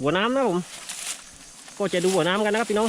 หัวน้ำนะผม ก็จะดูหัวน้ำกันนะครับพี่น้อง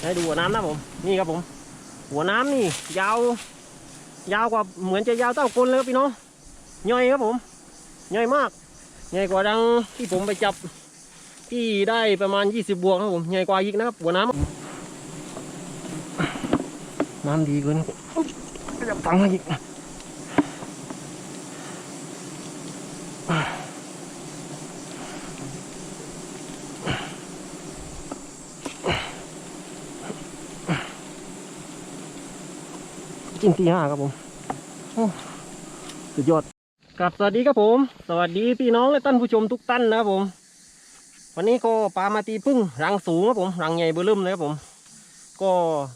ให้ดูหัวน้ำนะผมนี่ครับผม หัวน้ำนี่ ยาว ยาวกว่าเหมือนจะยาวเท่ากลเลยครับพี่น้องย่อยครับผมย่อยมากใหญ่กว่าดังที่ผมไปจับที่ได้ประมาณ 20 บวกครับผมใหญ่กว่าอีกนะครับ หัวน้ำน้ำดีเกินจับตังค์มาอีก กินตีห้าครับผมสุดยอดครับสวัสดีครับผม สวัสดีพี่น้องและท่านผู้ชมทุกท่านนะครับผม วันนี้ก็ปลามาตีพึ่งรังสูงครับผมรังใหญ่เบอร์เริ่มเลยครับผม ก็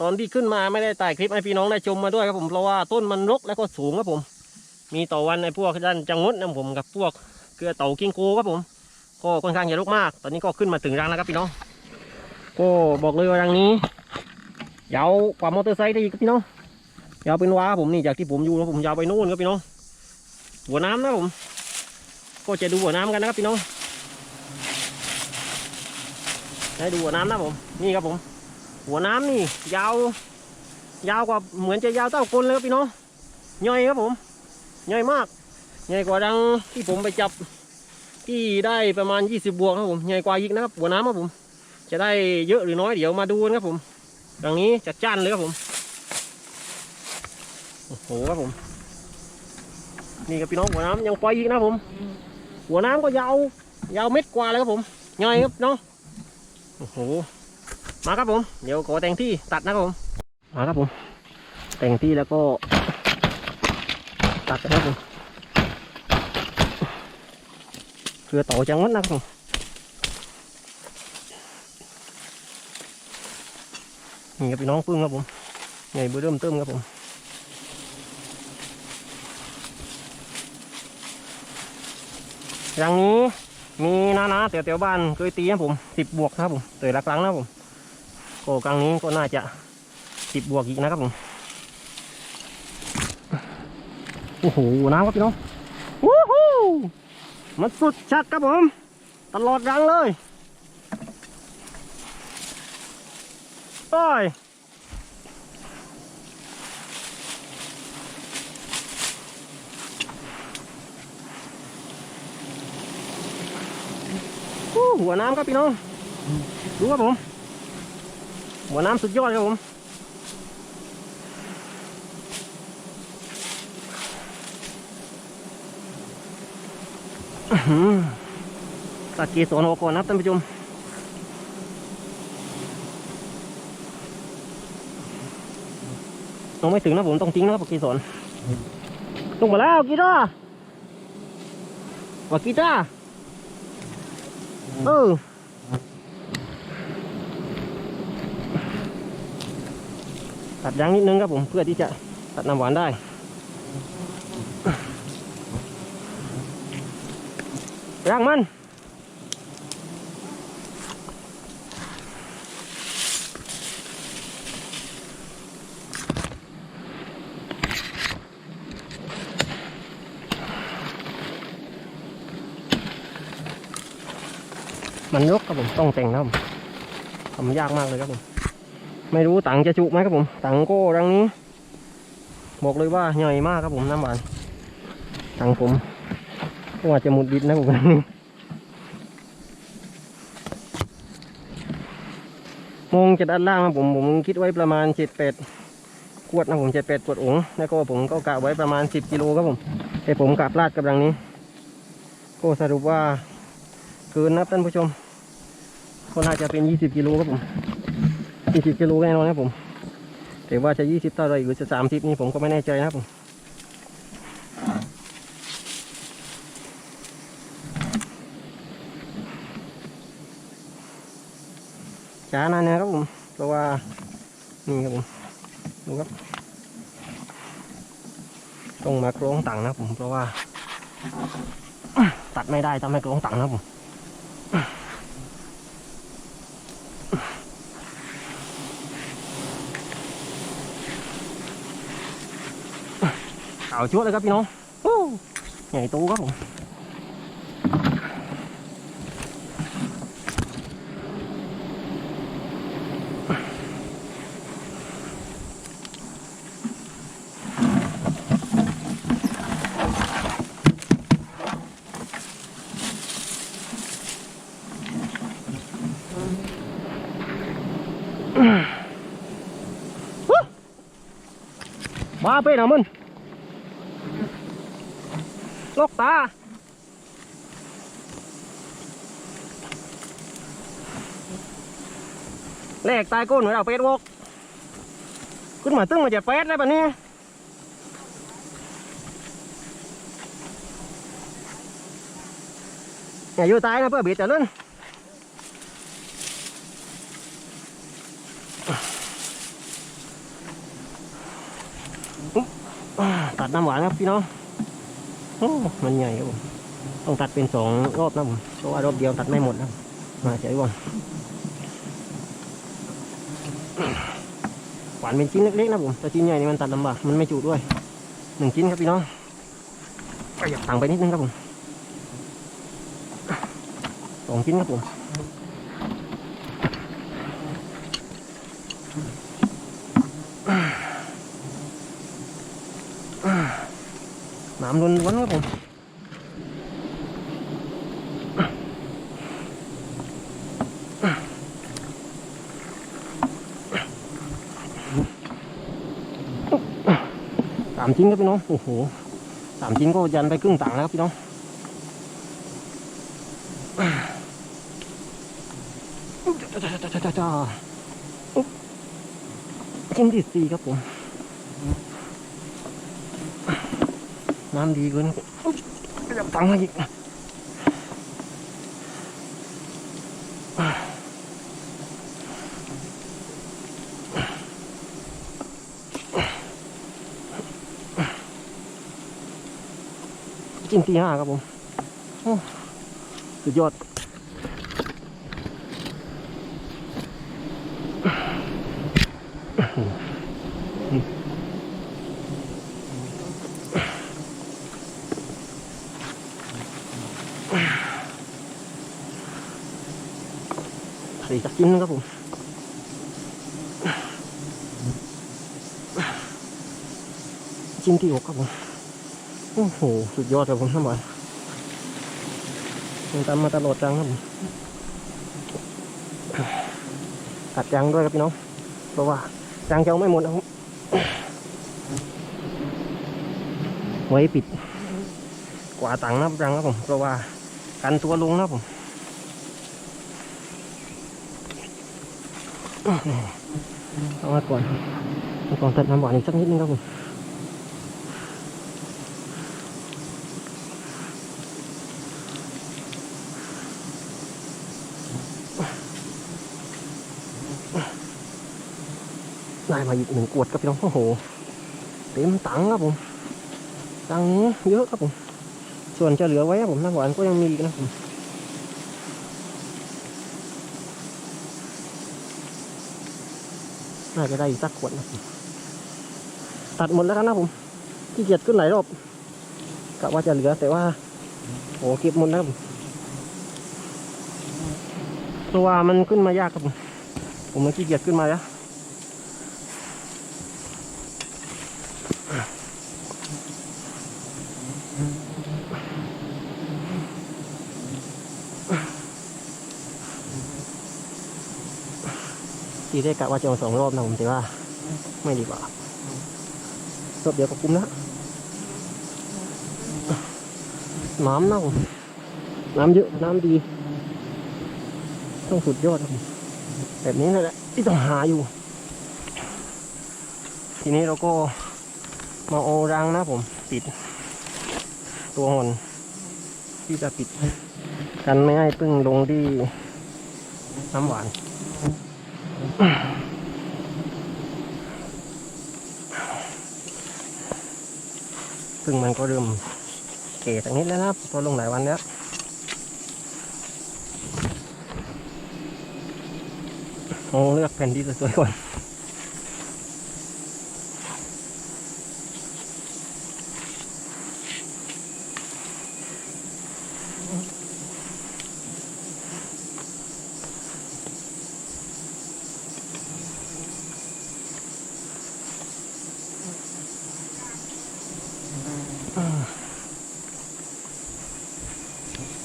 ตอนที่ขึ้นมาไม่ได้ถ่ายคลิปให้พี่น้องได้ชมมาด้วยครับผมเพราะว่าต้นมันรกแล้วก็สูงครับผม มีต่อวันในพวกด้านจังงดนะผมกับพวกเกลือเต่ากิ้งโกครับผม ก็ค่อนข้างจะรกมาก ตอนนี้ก็ขึ้นมาถึงรังแล้วครับพี่น้อง ก็บอกเลยว่ารังนี้ยาวกว่ามอเตอร์ไซค์ได้อีกครับพี่น้อง ยาวเป็นว้าผมนี่จากที่ผมอยู่แล้วผมยาวไปนู่นครับพี่น้องหัวน้ำนะผม ก็จะดูหัวน้ำกันนะครับพี่น้องให้ดูหัวน้ำนะผมนี่ครับผม หัวน้ำนี่ ยาว ยาวกว่าเหมือนจะยาวเท่ากลเลยครับพี่น้องย่อยครับผมย่อยมากใหญ่กว่าดังที่ผมไปจับที่ได้ประมาณ 20 บวกครับผมใหญ่กว่าอีกนะครับหัวน้ำครับผม จะได้เยอะหรือน้อยเดี๋ยวมาดูกันครับผมดังนี้จัดจ้านเลยครับผม โอ้โหครับผม นี่ครับพี่น้องหัวน้ำยังปล่อยอีกนะผม หัวน้ำก็ยาวยาวเม็ดกว่าเลยครับผมย่อยครับเนาะโอ้โหมาครับผม เดี๋ยวขอแต่งที่ตัดนะครับผม มาครับผม แต่งที่แล้วก็ ตัดนะครับผมเพื่อต่อจังหวัดนะครับผมนี่ครับพี่น้องพึ่งครับผมใหญ่เบอร์เริ่มเติมครับผม อย่างนี้มีนานาแถวแถวบ้านเคยตีให้ผมสิบบวกครับผมเตยละครั้งนะผมก็ครั้งนี้ก็น่าจะสิบบวกอีกนะครับผมโอ้โหน้ำครับพี่น้องวู้ฮู้มันสุดชัดครับผม ตลอดรังเลยโอ้ย หัวน้ำครับพี่น้อง ดูครับผม หัวน้ำสุดยอดครับผมอื้อหือตัดเกสรออกก่อนนะครับท่านผู้ชมต้องไม่ถึงนะผมต้องทิ้งนะครับเกสรลงมาแล้วกีตาร์ว่ากีตาร์ เออตัดยางนิดนึงครับผมเพื่อที่จะตัดน้ำหวานได้ย่างมัน มันยกครับผมต้องแต่งนะครับทำยากมากเลยครับผม ไม่รู้ตังจะจุไหมครับผมตังค์ก็รังนี้ บอกเลยว่าใหญ่มากครับผมน้ำหวานตังผมก็ว่าจะหมุดดิดนะผมรังนี้มองจะด้านล่างครับผมผมคิดไว้ประมาณเจ็ดแปดขวดนะผมเจ็ดแปดขวดองแล้วก็ผมก็กะไว้ประมาณสิบกิโลครับผมแต่ผมกะพลาดกับรังนี้ ก็สรุปว่าเกินนะท่านผู้ชม ก็น่าจะเป็น 20 กิโลครับผม 20 กิโลแน่นอนครับผม แต่ว่าจะ 20เท่าไรหรือจะ30 นี่ผมก็ไม่แน่ใจนะครับผมช้านานนะครับผม เพราะว่า นี่ครับผม ดูครับ ต้องมาโครงตังนะครับผม เพราะว่า ตัดไม่ได้ทำให้โครงตังนะครับผม ขาวจ้วเลยครับพี่น้องใหญ่โตครับผมมาเป็นอ่ะมัน ลกตาแลกตายก้นเหมือนเอาเป็ดวกขึ้นมาตึ้งมาจ็ดเป็ดได้ปะเนี่ยอย่าอยู่ตายนะเพื่อบีดจะเล่นอ่าตัดน้ำหวานครับพี่น้อง มันใหญ่ครับผมต้องตัดเป็นสองรอบนะผมเพราะว่ารอบเดียวตัดไม่หมดนะมาเฉยก่อนหวานเป็นชิ้นเล็กๆนะผมแต่ชิ้นใหญ่นี่มันตัดลำบากมันไม่จุด้วยหนึ่งชิ้นครับพี่น้องปหยับตังไปนิดนึงครับผมสองชิ้นครับผม น้ำล้วนๆครับผมสามชิ้นครับพี่น้อง โอ้โหสามชิ้นก็ยันไปครึ่งตังแล้วครับพี่น้องจ้าจ้าจ้าจ้าจ้าอุ๊บชิ้นที่สี่ครับผม น้ำดีเกินขยับตังค์มาอีกชิ้นตีห้าครับผมสุดยอดีจักชิ้นนะครับผมชิ้นที่หกครับผมโอ้โหสุดยอดครับผมทั้งหมดยังตามมาตลอดจังครับผมตัดจังด้วยครับพี่น้องเพราะว่าจังจะเอาไม่หมดนะครับไว้ปิดกว่าตังค์นะครับจังครับผมเพราะว่ากันตัวลงนะครับผม เอามาก่อนเอาก่อนตัดน้ำหวานอีกสักนิดนึงครับผมได้มาอีกหนึ่งขวดครับพี่น้องโอ้โห เต็มตังครับผม ตังเยอะครับผม ส่วนจะเหลือไว้ครับผมน้ำหวานก็ยังมีอีกนะครับผม น่าจะได้อีกสักขวดนะตัดหมดแล้วกันนะผมขี้เกียจขึ้นหลายรอบกะว่าจะเหลือแต่ว่าโอ้เก็บหมดแล้วผมเพราะว่ามันขึ้นมายากครับผมผมมันขี้เกียจขึ้นมาแล้ว ทีได้กะว่าจะเอาสองรอบนะผมแต่ว่า ไม่ดีกว่ารอบเดียวก็คุ้มแล้วน้ำเน่าน้ำเยอะน้ำดี ต้องสุดยอดครับแบบนี้นั่นแหละที่ต้องหาอยู่ ทีนี้เราก็มาเอรังนะผม ปิด ตัวหอนที่จะปิด กันไม่ให้พึ่งลงที่น้ำหวาน ซึ่งมันก็เริ่มเก๋สักนิดแล้วนะครับพอลงหลายวันแล้วลองเลือกแผ่นที่สวยๆก่อน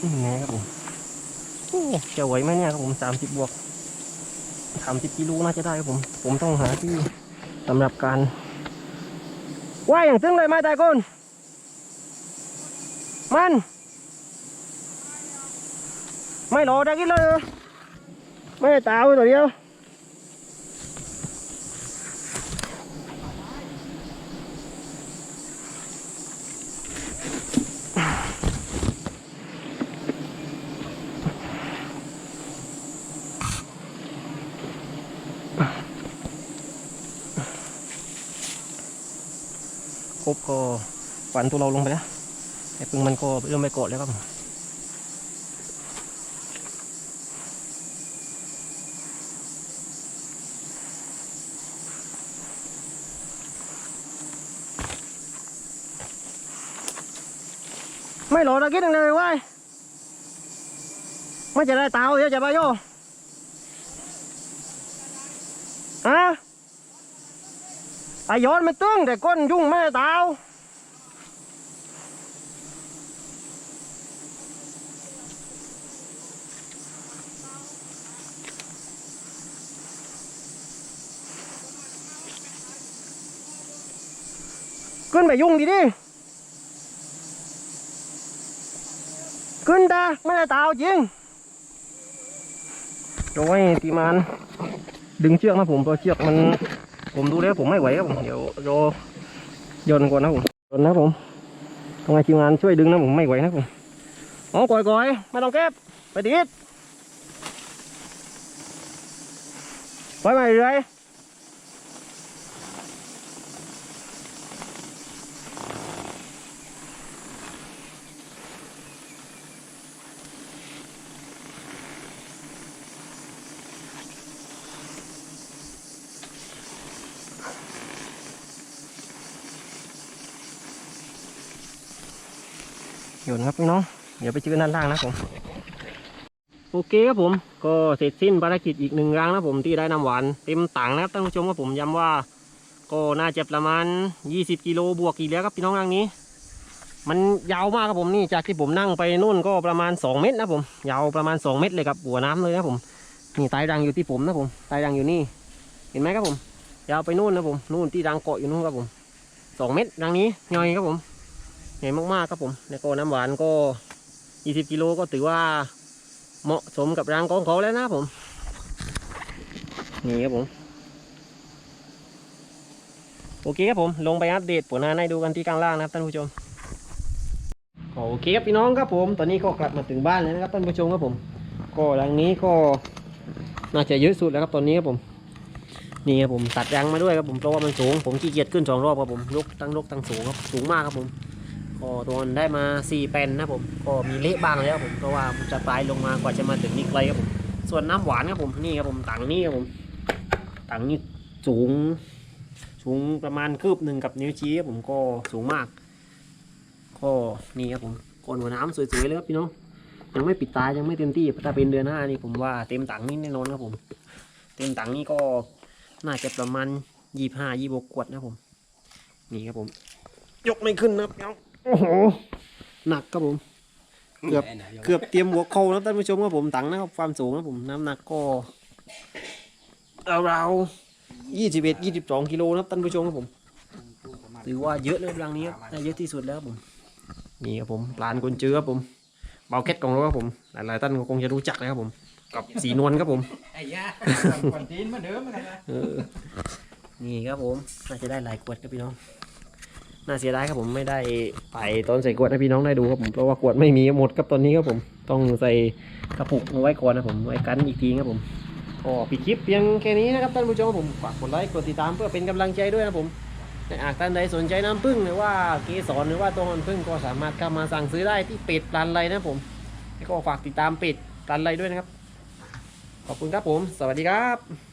นี่ไงครับผมโอ้จะไหวไหมเนี่ยครับผมสามสิบบวกสามสิบกิโลน่าจะได้ครับผม ผมต้องหาที่สำหรับการว่ายอย่างซึ้งเลยไม้ตายก้นมัน ไม่รอได้กินเลย ไม่ตาวตัวเดียว ครบก็ฝันตัวเราลงไปแล้วไอ้ปึงมันก็เริ่มไม่เกาะแล้วครับไม่หลอตะกี้นึงเลยเว้ยไม่จะได้เตาเดี๋ยวจะไปโยฮะ ไอย้อนไม่ตึงแต่ก้นยุ่งไม่เตาขึ้นไปยุ่งดิดิขึ้นตาไม่ได้ตาวจริงโอ้ยตีมันดึงเชือกนะผมเพราะเชือกมัน ผมดูแล้วผมไม่ไหวครับผมเดี๋ยวรอยนก่อนนะผมยนนะผมทำไงทีมงานช่วยดึงนะผมไม่ไหวนะผมอ๋อก่อยก่อยไม่ต้องเก็บไปติดไปใหม่เลย พี่น้อง เดี๋ยวไปเจอกันด้านล่างนะผม โอเคครับผม ก็เสร็จสิ้นภารกิจอีกหนึ่งรังนะผมที่ได้น้ำหวานเต็มถังนะครับท่านผู้ชมครับผมย้ำว่า ก็น่าจะประมาณ 20 กิโลบวกอีกแล้วครับพี่น้องรังนี้ มันยาวมากครับผมนี่จากที่ผมนั่งไปนู่นก็ประมาณ 2 เมตรนะผม ยาวประมาณ 2 เมตรเลยครับหัวน้ำเลยนะผมนี่ใต้รังอยู่ที่ผมนะผมใต้รังอยู่นี่ เห็นไหมครับผมยาวไปนู่นนะผมนู่นที่รังเกาะอยู่นู่นครับผม2เมตรรังนี้ย่อยครับผม ใหญ่มากๆครับผมแล้วก็น้ำหวานก็ 20 กิโลก็ถือว่าเหมาะสมกับรังของเขาแล้วนะผม นี่ครับผม โอเคครับผม ลงไปอัปเดตผลงานให้ดูกันที่ข้างล่างนะครับท่านผู้ชม โอเคครับพี่น้องครับผม ตอนนี้ก็กลับมาถึงบ้านแล้วนะครับท่านผู้ชมครับผม ก็รังนี้ก็น่าจะเยอะสุดแล้วครับตอนนี้ครับผม นี่ครับผมตัดรังมาด้วยครับผม เพราะว่ามันสูง ผมขี้เกียจขึ้นสองรอบครับผมยกตั้งยกตั้งสูงครับ สูงมากครับผม ก็โดนได้มา4แผ่นนะผมก็มีเละบ้างแล้วครับผมเพราะว่ามันจะปลายลงมากว่าจะมาถึงนี่ไกลครับผมส่วนน้ำหวานครับผมนี่ครับผมถังนี่ครับผมถังนี่สูง สูงประมาณคืบหนึ่งกับนิ้วชี้ครับผมก็สูงมากก็นี่ครับผมก้นหัวน้ำสวยๆเลยครับพี่น้องยังไม่ปิดตายังไม่เต็มที่ถ้าเป็นเดือนหน้านี่ผมว่าเต็มถังนี่แน่นอนครับผม เต็มถังนี่ก็น่าจะประมาณยี่ห้ายี่บกขวดนะผม นี่ครับผม ยกไม่ขึ้นนะครับ โอ้โหหนักครับผม เกือบเกือบเตรียมหัวเข่าแล้วท่านผู้ชมครับผมตังนะครับความสูงครับผมน้ำหนักก็ราวๆยี่สิบเอ็ดยี่สิบสองกิโลนะครับท่านผู้ชมครับผมถือว่าเยอะเลยรังนี้ครับได้เยอะที่สุดแล้วครับผมนี่ครับผมปลานกุนเจือครับผมเบาเก็ตของเราครับผม หลายๆท่านก็คงจะรู้จักนะครับผม กับสีนวลครับผมไอ้ยาก่อนตีนมาเดิมเหมือนกันนะเออนี่ครับผมน่าจะได้หลายขวดครับพี่น้อง น่าเสียดายครับผมไม่ได้ไปตอนใส่ขวดให้พี่น้องได้ดูครับผมเพราะว่าขวดไม่มีหมดครับตอนนี้ครับผมต้องใส่กระปุกเอาไว้ก่อนนะผมไว้กันอีกทีครับผมก็ปิดคลิปเพียงแค่นี้นะครับท่านผู้ชมครับผมฝากกดไลค์กดติดตามเพื่อเป็นกำลังใจด้วยนะผมหากท่านใดสนใจน้ำผึ้งหรือว่าเกสรหรือว่าตัวมันผึ้งก็สามารถเข้ามาสั่งซื้อได้ที่เป็ดปลันไรนะผมแล้วก็ฝากติดตามเป็ดปลันไรด้วยนะครับ ขอบคุณครับผม สวัสดีครับ